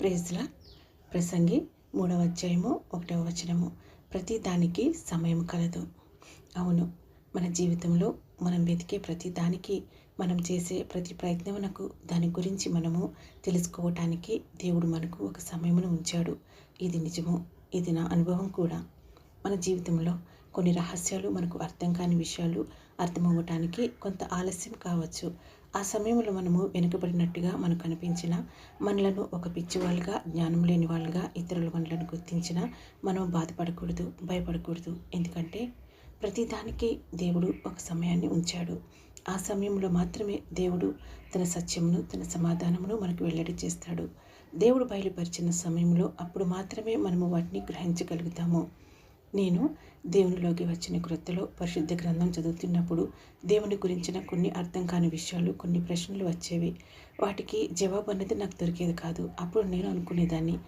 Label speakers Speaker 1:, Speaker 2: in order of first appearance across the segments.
Speaker 1: ప్రేజ్ల ప్రసంగి మూడవ అధ్యాయము ఒకటవ వచనము. ప్రతి దానికి సమయం కలదు. అవును మన జీవితంలో మనం వెతికే ప్రతి దానికి మనం చేసే ప్రతి ప్రయత్నమునకు దాని గురించి మనము తెలుసుకోవటానికి దేవుడు మనకు ఒక సమయమును ఉంచాడు. ఇది నిజము ఇది నా అనుభవం కూడా. మన జీవితంలో కొన్ని రహస్యాలు మనకు అర్థం కాని విషయాలు అర్థమవ్వటానికి కొంత ఆలస్యం కావచ్చు. ఆ సమయంలో మనము వెనుకబడినట్టుగా మనకు అనిపించిన మనలను ఒక పిచ్చివాళ్ళుగా జ్ఞానం లేని వాళ్ళుగా ఇతరుల మనలను గుర్తించిన మనం బాధపడకూడదు భయపడకూడదు. ఎందుకంటే ప్రతిదానికి దేవుడు ఒక సమయాన్ని ఉంచాడు. ఆ సమయంలో మాత్రమే దేవుడు తన సత్యమును తన సమాధానమును మనకు వెల్లడి చేస్తాడు. దేవుడు బయలుపరిచిన సమయంలో అప్పుడు మాత్రమే మనము వాటిని గ్రహించగలుగుతాము. నేను దేవునిలోకి వచ్చిన క్రొత్తలో పరిశుద్ధ గ్రంథం చదువుతున్నప్పుడు దేవుని గురించిన కొన్ని అర్థం కాని విషయాలు కొన్ని ప్రశ్నలు వచ్చేవి. వాటికి జవాబు అనేది నాకు దొరికేది కాదు. అప్పుడు నేను అనుకునేదాన్ని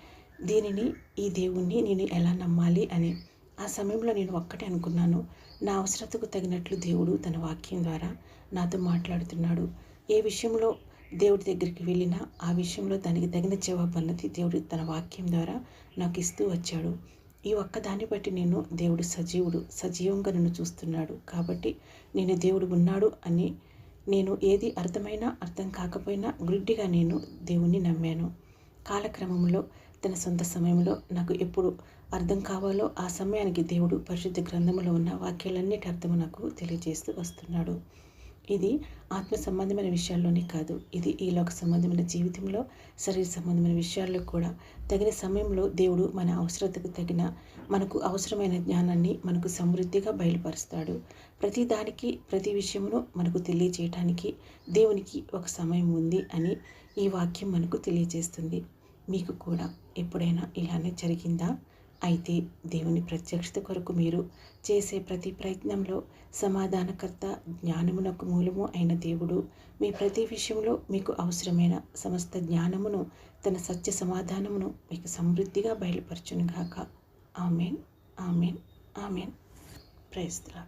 Speaker 1: దీనిని ఈ దేవుణ్ణి నేను ఎలా నమ్మాలి? అని. ఆ సమయంలో నేను ఒక్కటే అనుకున్నాను. నా అవసరతకు తగినట్లు దేవుడు తన వాక్యం ద్వారా నాతో మాట్లాడుతున్నాడు. ఏ విషయంలో దేవుడి దగ్గరికి వెళ్ళినా ఆ విషయంలో దానికి తగిన జవాబు అన్నది దేవుడు తన వాక్యం ద్వారా నాకు ఇస్తూ వచ్చాడు. ఈ ఒక్కదాన్ని బట్టి నేను దేవుడు సజీవుడు సజీవంగా నన్ను చూస్తున్నాడు. కాబట్టి నేను దేవుడు ఉన్నాడు అని నేను ఏది అర్థమైనా అర్థం కాకపోయినా గుడ్డిగా నేను దేవుణ్ణి నమ్మాను. కాలక్రమంలో తన సొంత సమయంలో నాకు ఎప్పుడు అర్థం కావాలో ఆ సమయానికి దేవుడు పరిశుద్ధ గ్రంథంలో ఉన్న వాక్యాలన్నిటి అర్థము నాకు తెలియజేస్తూ వస్తున్నాడు. ఇది ఆత్మ సంబంధమైన విషయాల్లోనే కాదు. ఇది ఈ లోక సంబంధమైన జీవితంలో శరీర సంబంధమైన విషయాల్లో కూడా. తగిన సమయంలో దేవుడు మన అవసరతకు తగిన మనకు అవసరమైన జ్ఞానాన్ని మనకు సమృద్ధిగా బయలుపరుస్తాడు. ప్రతి దానికి ప్రతి విషయమును మనకు తెలియజేయటానికి దేవునికి ఒక సమయం ఉంది అని ఈ వాక్యం మనకు తెలియజేస్తుంది మీకు కూడా ఎప్పుడైనా ఇలానే జరిగిందా? అయితే దేవుని ప్రత్యక్షత కొరకు మీరు చేసే ప్రతి ప్రయత్నంలో సమాధానకర్త జ్ఞానమునకు మూలము అయిన దేవుడు. మీ ప్రతి విషయంలో మీకు అవసరమైన సమస్త జ్ఞానమును తన సత్య సమాధానమును మీకు సమృద్ధిగా బయలుపరచునుగాక. ఆమెన్. ఆమెన్. ఆమెన్. ప్రైస్తరా